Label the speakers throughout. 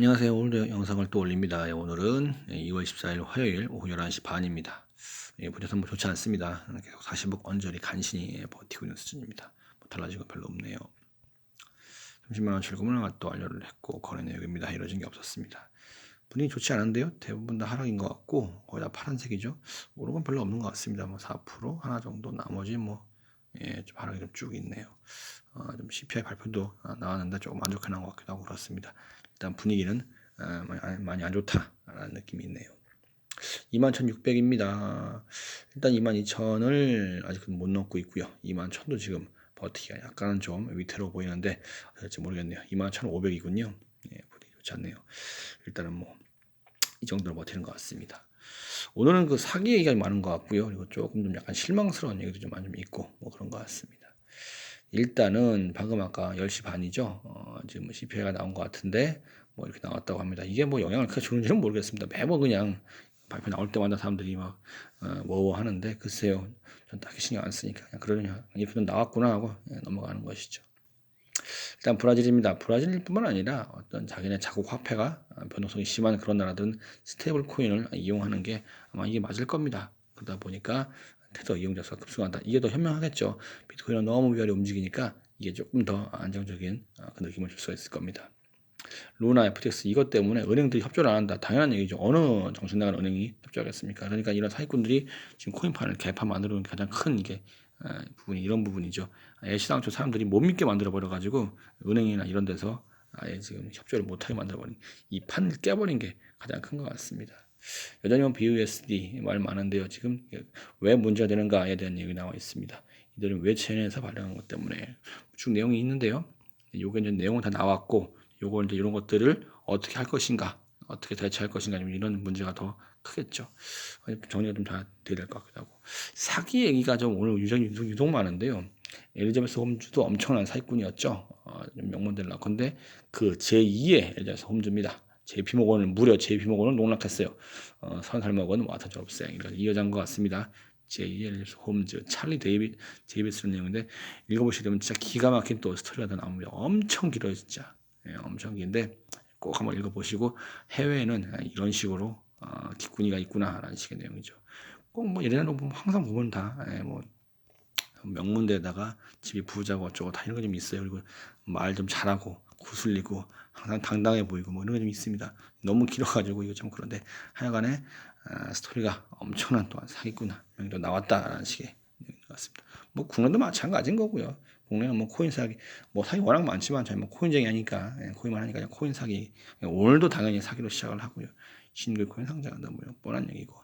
Speaker 1: 안녕하세요. 오늘도 영상을 또 올립니다. 예, 오늘은 2월 14일 화요일 오후 11시 반입니다. 예, 부재산 뭐 좋지 않습니다. 계속 40억 언저리 간신히 버티고 있는 수준입니다. 뭐 달라진 거 별로 없네요. 30만원 출금을 또 완료를 했고 거래 내역입니다. 이루어진 게 없었습니다. 분위기 좋지 않은데요. 대부분 다 하락인 것 같고 거의 다 파란색이죠. 오른 건 별로 없는 것 같습니다. 뭐 4% 하나 정도 나머지 뭐 예, 좀 하락이 좀 쭉 있네요. 어, 좀 CPI 발표도 나왔는데 조금 안 좋게 나온 것 같기도 하고 그렇습니다. 일단 분위기는 어, 많이 안 좋다라는 느낌이 있네요. 21,600입니다. 일단 22,000을 아직은 못 넘고 있고요. 21,000도 지금 버티기가 약간은 좀 위태로워 보이는데 될지 모르겠네요. 21,500이군요. 예, 분위기 좋지 않네요. 일단은 뭐 이 정도로 버티는 것 같습니다. 오늘은 그 사기 얘기가 많은 것 같고요. 그리고 조금 좀 약간 실망스러운 얘기도 좀 많이 좀 있고 뭐 그런 것 같습니다. 일단은 방금 아까 10시 반이죠. 어, 지금 CPI가 나온 것 같은데 뭐 이렇게 나왔다고 합니다. 이게 뭐 영향을 크게 주는지는 모르겠습니다. 매번 그냥 발표 나올 때마다 사람들이 막 어, 뭐뭐 하는데 글쎄요. 전 딱히 신경 안 쓰니까 그냥 그러냐 이렇게 나왔구나 하고 넘어가는 것이죠. 일단 브라질입니다. 브라질뿐만 아니라 어떤 자기네 자국 화폐가 변동성이 심한 그런 나라들은 스테이블 코인을 이용하는 게 아마 이게 맞을 겁니다. 그러다 보니까 테더 이용자 수가 급증한다. 이게 더 현명하겠죠. 비트코인은 너무 위아래 움직이니까 이게 조금 더 안정적인 어, 그 느낌을 줄 수가 있을 겁니다. 루나, FTX 이것 때문에 은행들이 협조를 안 한다. 당연한 얘기죠. 어느 정신 나간 은행이 협조하겠습니까? 그러니까 이런 사기꾼들이 지금 코인판을 개판 만들어 놓은 가장 큰 이게 부분이 이런 부분이죠. 아예 시장초 사람들이 못 믿게 만들어 버려 가지고 은행이나 이런 데서 아예 지금 협조를 못하게 만들어 버린 이 판을 깨버린 게 가장 큰 것 같습니다. 여전히 뭐 BUSD 말 많은데요. 지금 왜 문제가 되는가에 대한 얘기 나와 있습니다. 이들은 왜 체인에서 발행한 것 때문에 쭉 내용이 있는데요. 요게 이제 내용은 다 나왔고 요걸 이제 이런 것들을 어떻게 할 것인가, 어떻게 대처할 것인가 이런 문제가 더 크겠죠. 정리가 좀 다 돼야 될 것 같기도 하고 사기 얘기가 좀 오늘 유전 유독, 유독 많은데요. 엘리자베스 홈즈도 엄청난 사기꾼이었죠. 어, 명문들 낳건데 그 제2의 엘리자베스 홈즈입니다. 모건을 무려 JP 모건을 농락했어요. 어, 30살 먹은 와터 졸업생 이 여자인 것 같습니다. 제2의 홈즈 찰리 데이빗 데이비스라는 내용인데 읽어보시게 되면 진짜 기가 막힌 또 스토리가 더 나옵니다. 엄청 길어요 진짜. 예, 엄청 긴데 꼭 한번 읽어보시고 해외에는 이런 식으로 어, 기꾼이가 있구나라는 식의 내용이죠. 꼭뭐 들어 보면 항상 보면 다뭐 예, 명문대에다가 집이 부자고 어쩌고 다 이런 거 좀 있어요. 그리고 말 좀 잘하고 구슬리고 항상 당당해 보이고 뭐 이런 게 좀 있습니다. 너무 길어가지고 이거 좀 그런데 하여간에 아, 스토리가 엄청난 또한 사기꾼 명도 나왔다라는 식의 내용인 것 같습니다. 뭐 국내도 마찬가지인 거고요. 국내는 뭐 코인 사기, 뭐 사기 워낙 많지만 저희 뭐 코인쟁이 하니까 예, 코인만 하니까 코인 사기 오늘도 당연히 사기로 시작을 하고요. 싱글 코인 상장한다 뭐 뻔한 얘기고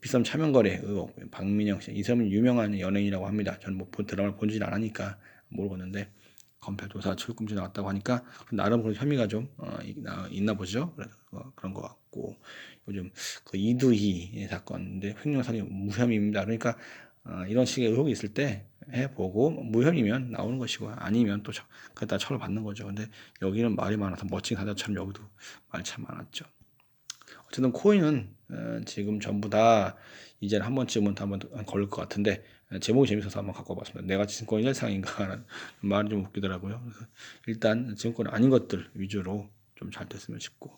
Speaker 1: 비썸 차명 거래 의혹 박민영 씨 이 사람은 유명한 연예인이라고 합니다. 저는 뭐 드라마를 본지 않으니까 모르겠는데 검찰 조사 출금지 나왔다고 하니까 나름 그런 혐의가 좀 어, 있나 보죠. 그래서 어, 그런 것 같고 요즘 그 이두희 사건인데 횡령사기 무혐의입니다. 그러니까 어, 이런 식의 의혹이 있을 때 해보고 무혐의면 나오는 것이고 아니면 또 그다 처벌 받는 거죠. 근데 여기는 말이 많아서 멋진 사자처럼 여기도 말 참 많았죠. 어쨌든 코인은 어, 지금 전부 다 이제는 한 번쯤은 한번 걸릴 것 같은데 어, 제목이 재밌어서 한번 갖고 와봤습니다. 내가 증권이 일상인가라는 말이 좀 웃기더라고요. 일단 증권 아닌 것들 위주로 좀 잘 됐으면 싶고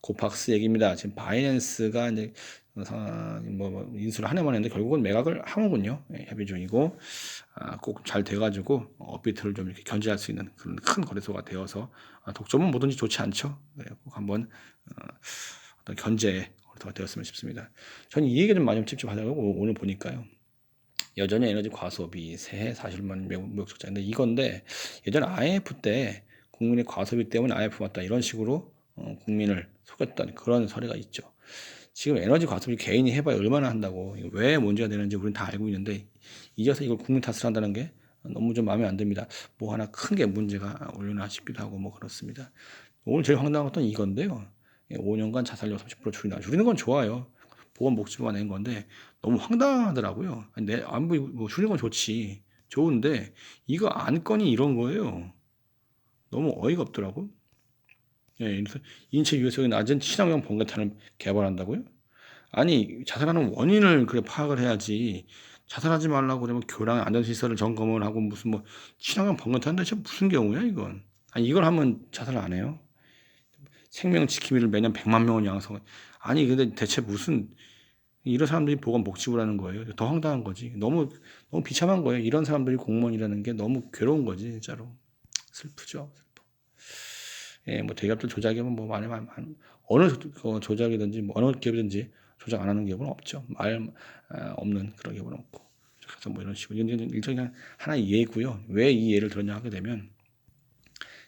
Speaker 1: 고팍스 얘기입니다. 지금 바이낸스가 이제 뭐, 뭐 인수를 한 해만 했는데 결국은 매각을 하는군요. 예, 협의 중이고 아, 꼭 잘 돼가지고 업비트를 좀 이렇게 견제할 수 있는 그런 큰 거래소가 되어서 아, 독점은 뭐든지 좋지 않죠. 네, 꼭 한번 어, 어떤 견제의 거래소가 되었으면 싶습니다. 저는 이 얘기 좀 많이 찝찝하다고 오늘 보니까요. 여전히 에너지 과소비 새해 사실만 무역 적자인데 이건데 예전 IMF 때 국민의 과소비 때문에 IMF 왔다 이런 식으로 어, 국민을 속였던 그런 사례가 있죠. 지금 에너지 과소비 개인이 해봐야 얼마나 한다고 왜 문제가 되는지 우리는 다 알고 있는데 이제서 이걸 국민 탓을 한다는 게 너무 좀 마음에 안 듭니다. 뭐 하나 큰 게 문제가 올려나 싶기도 하고 뭐 그렇습니다. 오늘 제일 황당한 것은 이건데요. 5년간 예, 자살률 30% 줄인다. 줄이는 건 좋아요. 보건 복지부가 낸 건데 너무 황당하더라고요. 내 안부 뭐 줄이는 건 좋지. 좋은데 이거 안건이 이런 거예요. 너무 어이가 없더라고. 예, 그래서 인체 유해성이 낮은 친환경 번개탄을 개발한다고요? 아니 자살하는 원인을 그래 파악을 해야지. 자살하지 말라고 그러면 교량 안전시설을 점검을 하고 무슨 뭐 친환경 번개탄 대체 무슨 경우야 이건? 아니 이걸 하면 자살 안 해요? 생명 지킴이를 매년 100만 명을 양성. 아니 근데 대체 무슨 이런 사람들이 보건 복지부라는 거예요. 더 황당한 거지. 너무 너무 비참한 거예요. 이런 사람들이 공무원이라는 게 너무 괴로운 거지 진짜로. 슬프죠. 슬퍼. 예, 뭐 대기업들 조작이면 뭐 많이 많이 어느 조- 어, 조작이든지 뭐 어느 기업이든지 조작 안 하는 기업은 없죠. 말 아, 없는 그런 기업은 없고. 그래서 뭐 이런 식으로 이건 일종의 하나의 예고요. 왜 이 예를 들었냐 하게 되면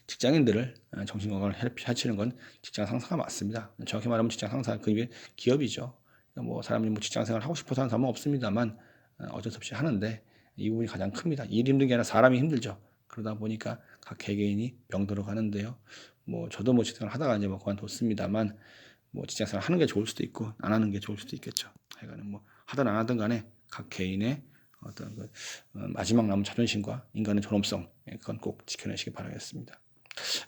Speaker 1: 직장인들을 어, 정신 건강을 해치는 건 직장 상사가 맞습니다. 정확히 말하면 직장 상사 그게 기업이죠. 그러니까 뭐 사람이 뭐 직장 생활 하고 싶어서 하는 사람은 없습니다만 어, 어쩔 수 없이 하는데 이 부분이 가장 큽니다. 일이 힘든 게 아니라 사람이 힘들죠. 그러다 보니까 각 개개인이 병들어 가는데요. 뭐 저도 뭐 직장을 하다가 이제 뭐 그만뒀습니다만 뭐 직장 생활 하는 게 좋을 수도 있고 안 하는 게 좋을 수도 있겠죠. 하여간은 뭐 하든 안 하든 간에 각 개인의 어떤 그 어, 마지막 남은 자존심과 인간의 존엄성 예, 그건 꼭 지켜내시기 바라겠습니다.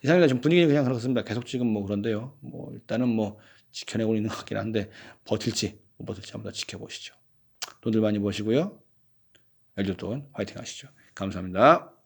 Speaker 1: 이상입니다. 지금 분위기 그냥 그렇습니다. 계속 지금 뭐 그런데요. 뭐 일단은 뭐 지켜내고 있는 것 같긴 한데 버틸지 못 버틸지 한번 더 지켜보시죠. 돈들 많이 버시고요. 엘리돈 화이팅 하시죠. 감사합니다.